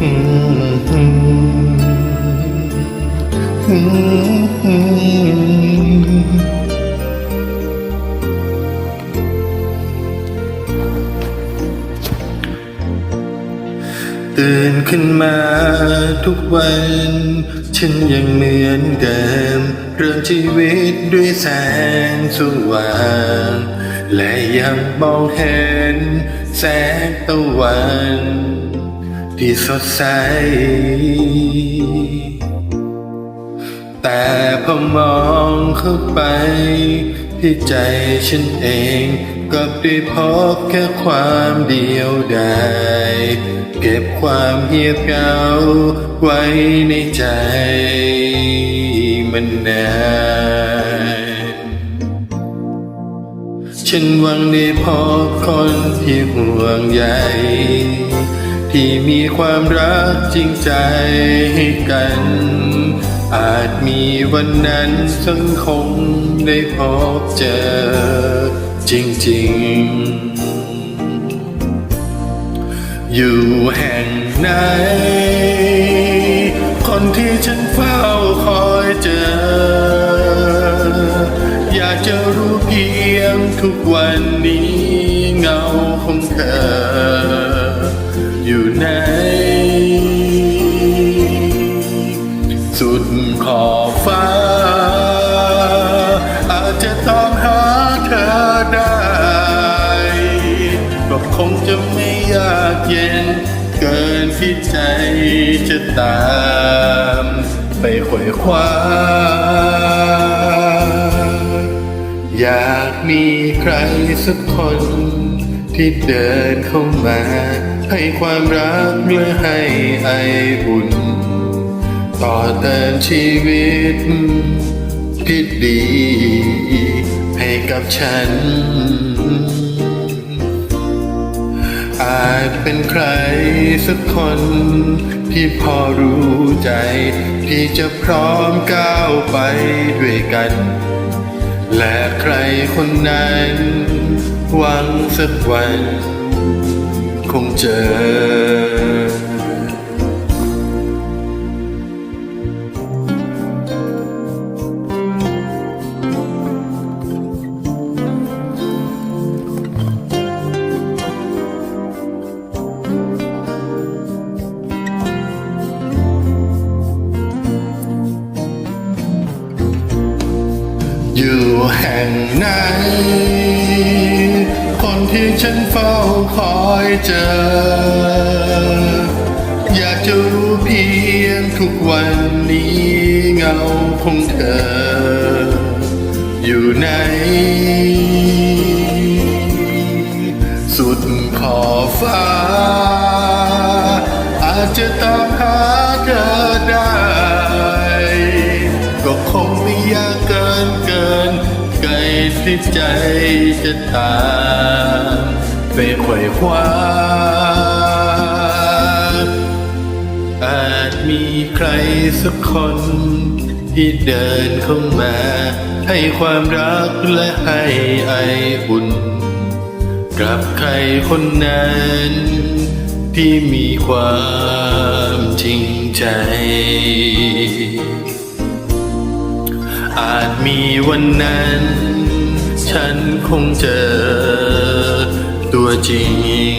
ตื่นขึ้นมาทุกวัน ฉันยังเหมือนเดิม เริ่มชีวิตด้วยแสงสว่าง และยังมองเห็นแสงตะวัน ที่สดใส แต่พอมองเข้าไป ที่ใจฉันเองก็ได้พบแค่ความเดียวดายเก็บความเหียบเหงาไว้ในใจมันนานฉันหวังได้พบคนที่ห่วงใย ที่มีความรักจริงใจให้กัน อาจมีวันนั้นสังคงได้พบเจอจริงๆ อยู่แห่งไหน คนที่ฉันเฝ้าคอยเจอ อยากจะรู้เพียงทุกวันนี้เงาของเธอ อยู่ไหนสุดขอบฟ้า อาจจะต้องหาเธอได้ ก็คงจะไม่ยากเย็น เกินที่ใจจะตาม ไปขวยคว้าอยากมีใครสักคนที่เดินเข้ามา ให้ความรักและให้ไออุ่น ต่อเติมชีวิตที่ดี ให้กับฉัน อาจเป็นใครสักคนที่พอรู้ใจ ที่จะพร้อมก้าวไปด้วยกัน และใครคนนั้นหวังสักวัน คงเจอ ที่ฉันเฝ้าคอยเจอ อยากจะรู้เพียงทุกวันนี้เงาของเธอ อยู่ไหน สุดขอบฟ้า อาจจะตามหาเธอได้ ก็คงไม่ยากเกินเกิน ไกลที่ใจจะตามไปไขว่คว้าอาจมีใครสักคน ที่เดินเข้ามา ให้ความรักและให้ไออุ่น กับใครคนนั้น ที่มีความจริงใจ อาจมีวันนั้น ฉันคงเจอตัวจริง